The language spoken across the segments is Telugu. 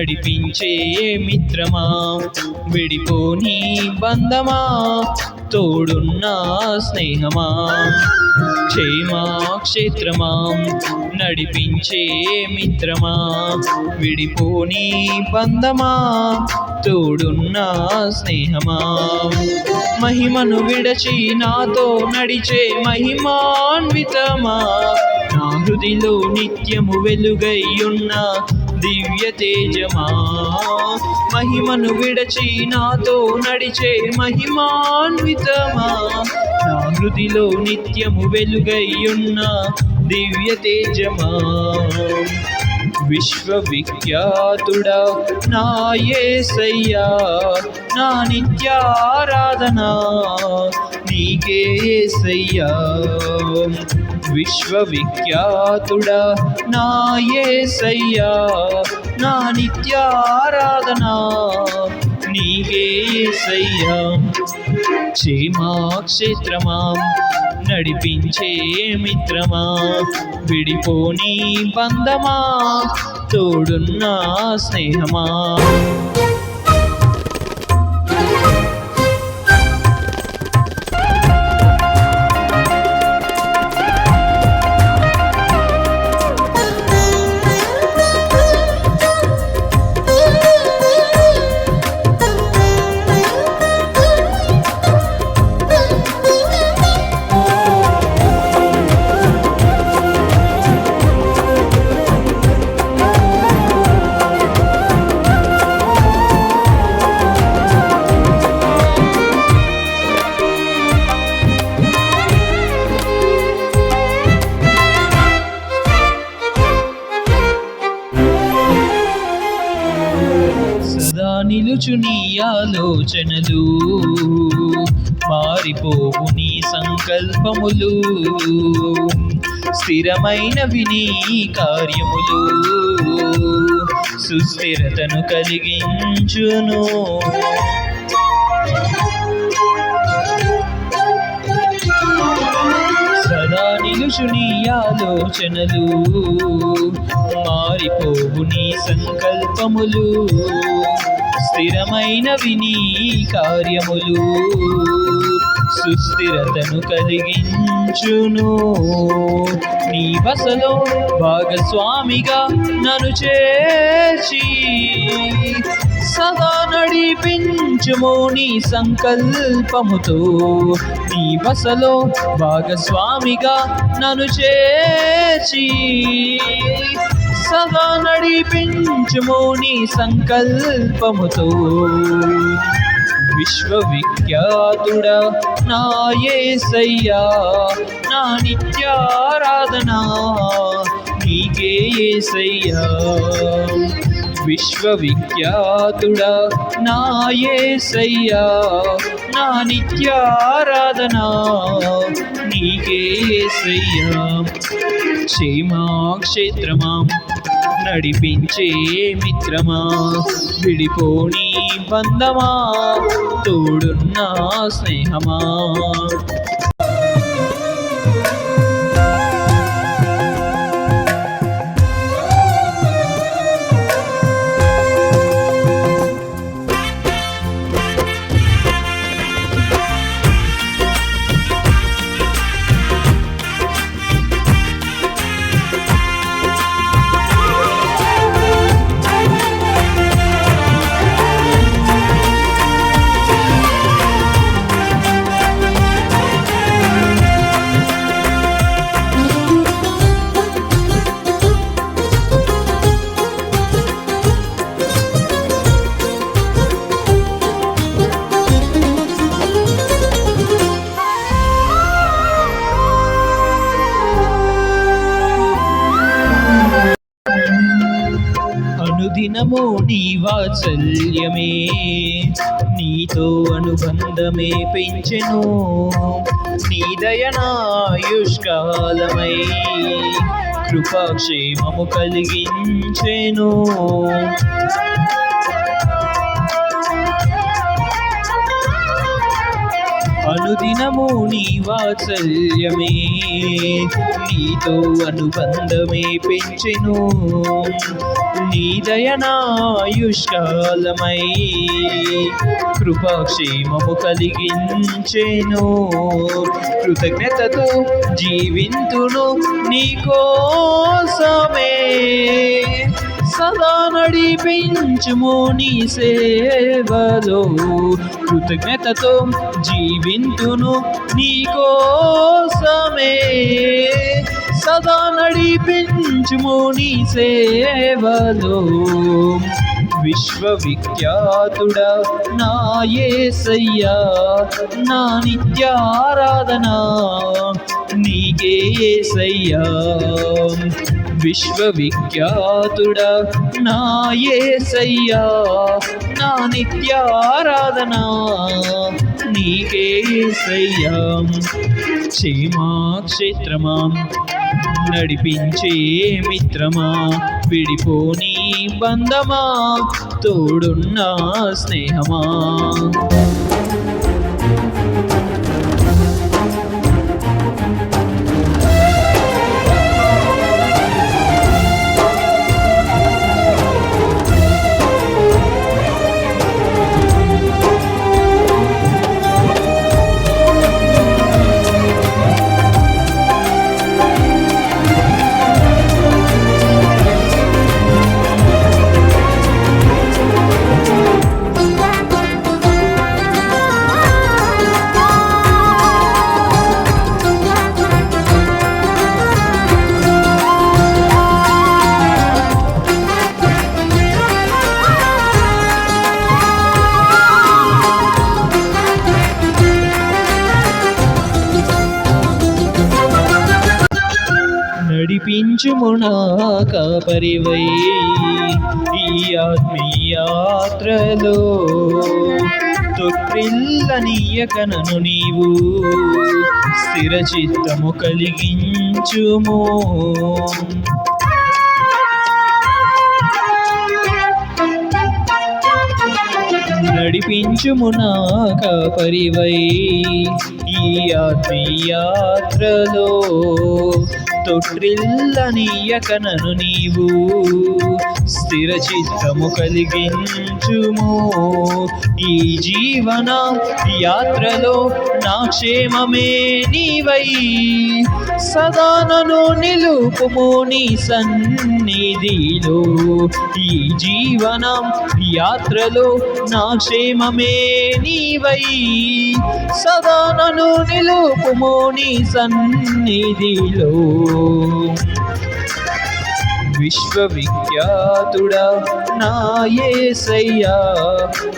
నడిపించే మిత్రమా? విడిపోని బంధమా? తోడున్న స్నేహమా? క్షేమా క్షేత్రమా? నడిపించే మిత్రమా? విడిపోని బంధమా? తోడున్న స్నేహమా? మహిమను విడచి నాతో నడిచే మహిమాన్వితమా? నా హృదిలో నిత్యము వెలుగయ్యున్న దివ్య తేజమా. మహిమను విడచి నాతో నడిచే మహిమాన్వితమా. నా హృదిలో నిత్యము వెలుగయ్యున్న దివ్య తేజమా. విశ్వవిఖ్యాతుడా నా ఏసయ్యా నా నిత్యారాధన. నీకే ఏసయ్యా. విశ్వవిఖ్యాతుడా. నా యేసయ్యా నా నిత్యారాధనా. నీకే యేసయ్యా క్షేమాక్షేత్రమా. నడిపించే మిత్రమా. విడిపోని బంధమా. తోడున్న స్నేహమా. ఆలోచనలు మారిపోవు నీ సంకల్పములు. స్థిరమైనవి నీ కార్యములు. సుస్థిరతను కలిగించును. సదా నిలుచు నీ ఆలోచనలు మారిపోవు నీ రూపములు స్థిరమైనవి నీ కార్యములు. సుస్థిరతను కలిగించును. నీ బసలో భాగస్వామిగా నన్ను చేర్చి సదా నడిపించుము నీ సంకల్పముతో. నీ బసలో భాగస్వామిగా నన్ను చేర్చి సదా నడిపించుము నీ సంకల్పముతో. విశ్వవిఖ్యాతుడా నా యేసయ్యా నా నిత్యారాధన నీకే యేసయ్యా విశ్వవిఖ్యాతుడా నా యేసయ్యా నా నిత్యారాధన నీకే యేసయ్యా క్షేమా క్షేత్రమా నడిపించే మిత్రమా? విడిపోని బంధమా? తోడున్న స్నేహమా? వాత్సల్యమే. నీతో అనుబంధమే పెంచెను. నీ దయనాయుష్కాలమై కృపాక్షేమము కలిగించెను. అనుదినము నీ వాత్సల్యమే. నీతో అనుబంధమే పెంచెను. నీ దయనాయుష్కాలమై కృపాక్షేమము కలిగించెను. కృతజ్ఞతతో జీవింతును నీ కోసమే. సదా నడిపించుము నీ సేవలో. కృతజ్ఞతతో జీవింతును నీకోసమే సదా నడిపించుము నీ సేవలో. విశ్వవిఖ్యాతుడ నా యేసయ్యా నా నిత్యారాధన నీకే యేసయ్యా విశ్వవిఖ్యాతుడ. నా ఏసయ్యా నా నిత్యారాధన. నీకే యేసయ్యా క్షేమాక్షేత్రమా నడిపించే మిత్రమా. విడిపోని బంధమా తోడున్న స్నేహమా. నడిపించుము నా కాపరివై ఈ ఆత్మీయాత్రలో తొట్టిల్లనీయకనను నీవు స్థిర చిత్తము కలిగించుము. నడిపించుము నా కాపరివై ఈ ఆత్మీయాత్రలో తొట్టిల్లనీయకనను నీవు. స్థిర చిత్తము కలిగించుము. ఈ జీవన యాత్రలో నా క్షేమమే నీవై. సదా నన్ను నిలుపుము నీ సన్నిధిలో. ఈ జీవనం యాత్రలో నా క్షేమమే నీవై. సదా నన్ను నిలుపుము నీ సన్నిధిలో. విశ్వవిఖ్యాతుడా? నా ఏసయ్యా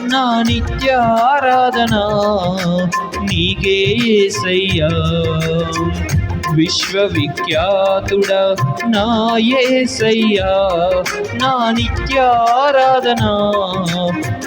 నా నిత్యారాధన? నీకే ఏసయ్యా. విశ్వవిఖ్యాతుడా? నా ఏసయ్యా నా నిత్యారాధన?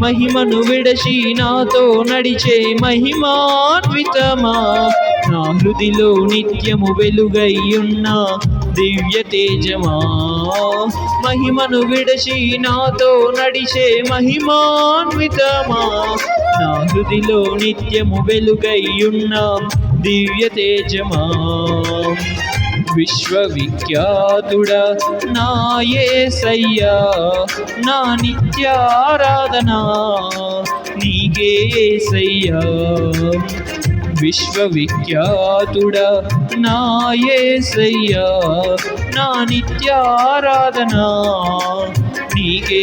మహిమను విడచి నాతో నడిచే మహిమాన్వితమా నా హృదిలో నిత్యము వెలుగయ్యున్న దివ్య తేజమా. మహిమను విడచి నాతో నడిచే మహిమాన్వితమా నా హృదిలో నిత్యము వెలుగయ్యున్న దివ్య తేజమా. విశ్వవిఖ్యాతుడా. నా యేసయ్యా నా నిత్యారాధనా నీకే యేసయ్యా విశ్వవిఖ్యాతుడా నా యేసయ్యా నా నిత్యారాధనా నీకే